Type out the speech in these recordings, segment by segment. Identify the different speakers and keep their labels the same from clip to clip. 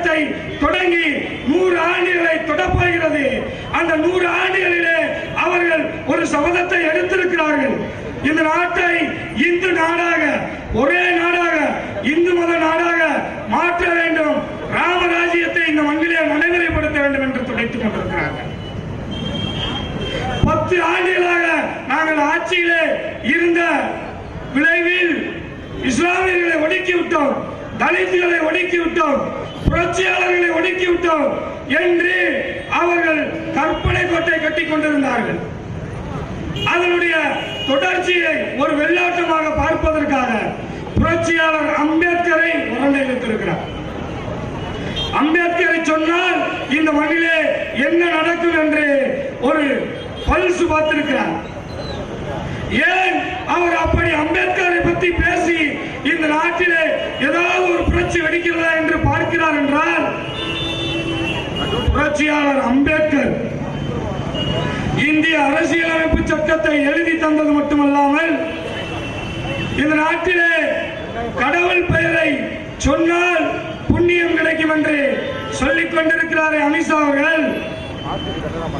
Speaker 1: போராட்டத்தை தொடங்கி நூறு ஆண்டுகளை தொடப்போகிறது. அந்த நூறு ஆண்டுகளிலே அவர்கள் ஒரு சபதத்தை எடுத்திருக்கிறார்கள். இந்த நாட்டை இந்து நாடாக ஒரே நாடாக இந்து மத நாடாக மாற்ற வேண்டும். ராமராஜ்யத்தை இந்த மண்ணிலே நடைமுறைப்படுத்த வேண்டும் என்று துடைத்துக் கொண்டிருக்கிறார்கள். பத்து ஆண்டுகளாக நாங்கள் ஆட்சியிலே இருந்த விளைவில் இஸ்லாமியர்களை ஒடுக்கி விட்டோம். தலித்துகளை ஒடுக்கிவிட்டோம் புரட்சியாளர்களை ஒடுக்கிவிட்டோம் என்று அவர்கள் கற்பனை கோட்டை கட்டி கொண்டிருந்தார்கள். அதனுடைய தொடர்ச்சியை ஒரு வெள்ளாட்டமாக பார்ப்பதற்காக புரட்சியாளர் அம்பேத்கரை உரண்டை வைத்திருக்கிறார் அம்பேத்கரை சொன்னால் இந்த மண்ணிலே என்ன நடக்கும் என்று ஒரு பல்சு பார்த்திருக்கிறார். ஏன் அவர் அப்படி அம்பேத்கரை பற்றி பேசி இந்த நாட்டிலே ஏதோ இருக்கிறதா என்று பார்க்கிறார் என்றால் புரட்சியாளர் அம்பேத்கர் இந்திய அரசியலமைப்பு சட்டத்தை எழுதி தந்தது மட்டுமல்லாமல் இந்த நாட்டிலே கடவுள் பெயரை சொன்னால் புண்ணியம் கிடைக்கும் என்று சொல்லிக் கொண்டிருக்கிறாரே அமித்ஷா அவர்கள்.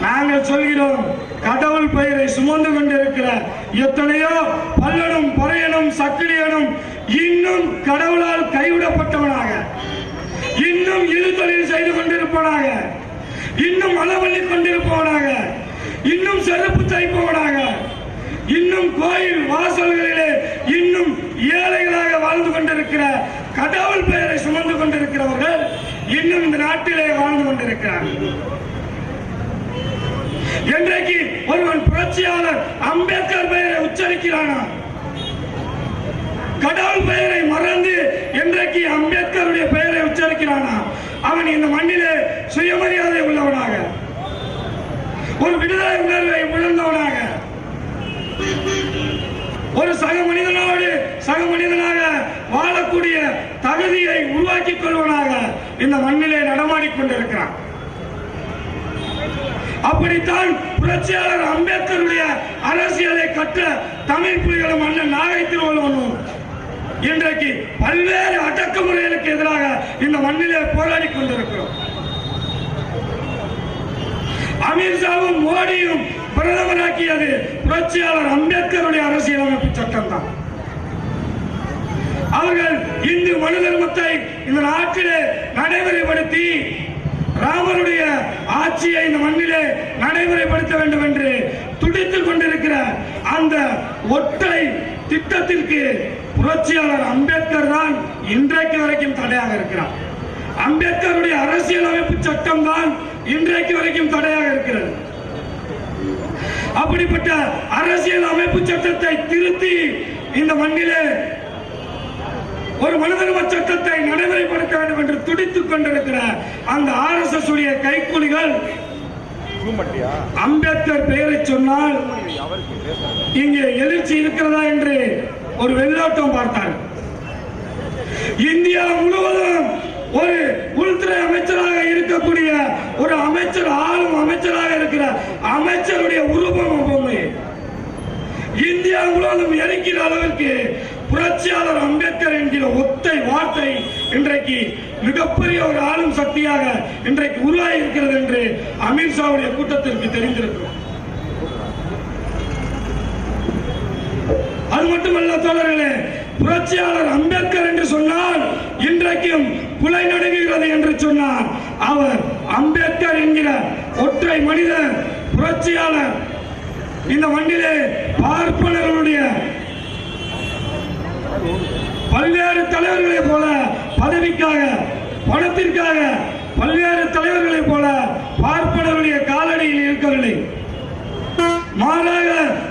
Speaker 1: நாங்கள் சொல்கிறோம் கடவுள் பெயரை சுமந்து கொண்டிருக்கிறார் எத்தனையோ பல்லனும் பறையனும் சக்கிலியனும் இன்னும் கடவுளால் கைவிடப்பட்டவனாக இன்னும் இரு தொழில் செய்து கொண்டிருப்பவனாக இன்னும் அளவள்ளி கொண்டிருப்பவனாக இன்னும் செருப்பு தைப்பவனாக இன்னும் கோயில் வாசல்களிலே இன்னும் ஏழைகளாக வாழ்ந்து கொண்டிருக்கிற கடவுள் பெயரை சுமந்து கொண்டிருக்கிறவர்கள் இன்னும் இந்த நாட்டிலே வாழ்ந்து கொண்டிருக்கிறார்கள். என்றைக்கு ஒருவன் புரட்சியாளர் அம்பேத்கர் பெயரை உச்சரிக்கிறானா கடவுள் பெயரை மறந்து என்றைக்கு அம்பேத்கருடைய பெயரை உச்சரிக்கிறானா அவன் இந்த மண்ணிலே சுயமரியாதை உள்ளவனாக ஒரு விடுதலை உணர்வை உணர்ந்தவனாக ஒரு சக மனிதனோடு சக மனிதனாக வாழக்கூடிய தகுதியை உருவாக்கிக் கொள்வனாக இந்த மண்ணிலே நடமாடிக் கொண்டிருக்கிறான். அப்படித்தான் புரட்சியாளர் அம்பேத்கருடைய அரசியலை கற்ற தமிழ் புலிகளும் அண்ணன் நாகை திருவள்ளுவனும் இன்றைக்கு பல்வேறு அடக்குமுறைகளுக்கு எதிராக இந்த மண்ணிலே போராடி கொண்டிருக்கிறோம். அமித்ஷாவும் மோடியும் பிரதமராக்கியது புரட்சியாளர் அம்பேத்கருடைய அரசியலமைப்பு சட்டம் தான் அவர்கள் இந்து மனு தர்மத்தை இந்த நாட்டிலே நடைமுறைப்படுத்தி ராமருடைய ஆட்சியை இந்த மண்ணிலே நடைமுறைப்படுத்த வேண்டும் என்று துடித்துக் கொண்டிருக்கிற அந்த ஒற்றை திட்டத்திற்கு புரட்சியாளர் அம்பேத்கர் தான் இன்றைக்கு வரைக்கும் தடையாக இருக்கிறார். அம்பேத்கருடைய அரசியலமைப்பு சட்டம் தான் இன்றைக்கு வரைக்கும் தடையாக இருக்கிறது. அப்படிப்பட்ட அரசியல் அமைப்பு சட்டத்தை திருத்தி இந்த மண்ணிலே ஒரு மனிதர்ம சட்டத்தை வேண்டும் என்று துடித்துக் கொண்டிருக்கிற அந்த ஆர் எஸ் எஸ் உடைய கைக்கூலிகள் அம்பேத்கர் பெயரை சொன்னால் இங்கே எழுச்சி இருக்கிறதா என்று ஒரு வெள்ளோட்டம் பார்த்தார். இந்தியா முழுவதும் ஒரு உள்துறை அமைச்சராக இருக்கக்கூடிய ஒரு அமைச்சர் ஆளும் அமைச்சராக இருக்கிற அமைச்சருடைய உருவம் இந்தியா முழுவதும் எரிக்கிற அளவிற்கு புரட்சியாளர் அம்பேத்கர் என்கிற ஒத்தை வார்த்தை இன்றைக்கு மிகப்பெரிய ஒரு ஆளும் சக்தியாக இன்றைக்கு உருவாகி இருக்கிறது என்று அமித்ஷாவுடைய கூட்டத்திற்கு தெரிந்திருக்கிறோம். அது மட்டுமல்ல தோழர்களே புரட்சியாளர் அம்பேத்கர் என்று சொன்னால் இன்றைக்கும் குலை நடுங்குகிறது என்று சொன்னார். அவர் அம்பேத்கர் என்கிற ஒற்றை மனிதர் புரட்சியாளர். இந்த மண்ணிலே பார்ப்பனர்களுடைய பல்வேறு தலைவர்களை போல பதவிக்காக பணத்திற்காக பல்வேறு தலைவர்களை போல பார்ப்பனருடைய காலடியில் இருக்கவில்லை. மாறாக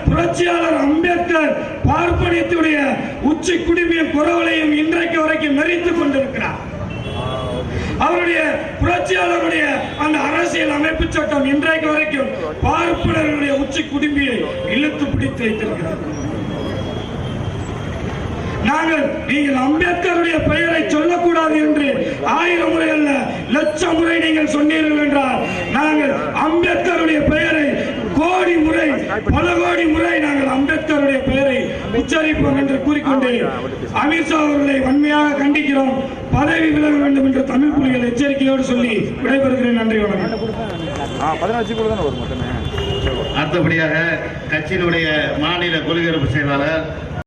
Speaker 1: புரட்சியாளர் அம்பேத்கர் பார்ப்பனியத்துடைய உச்சி குடிமைய குரவலையும் இன்றைக்கு வரைக்கும் நெறித்துக் கொண்டிருக்கிறார். அவருடைய புரட்சியாளருடைய அந்த அரசியல் அமைப்பு சட்டம் இன்றைக்கு வரைக்கும் பார்ப்பனர்களுடைய உச்சி குடும்பியை இழுத்து பிடித்து வைத்திருக்கிறார் நாங்கள் நீங்கள் அம்பேத்கருடைய பெயரை சொல்லக்கூடாது என்று ஆயிரம் முறை அல்ல லட்சம் முறை நீங்கள் சொன்னீர்கள் என்றால் நாங்கள் அம்பேத்கருடைய பெயரை கோடி முறை பல கோடி முறை நாங்கள் அம்பேத்கருடைய பெயரை உச்சரிப்போம் என்று கூறிக்கொண்டு அமித்ஷா அவர்களை வன்மையாக கண்டிக்கிறோம். பதவி விலக வேண்டும் என்று தமிழ் புலிகள் எச்சரிக்கையோடு சொல்லி விடைபெறுகிறேன். நன்றி வணக்கம்.
Speaker 2: அடுத்தபடியாக கட்சியினுடைய மாநில கொள்கையரப்பு செயலாளர்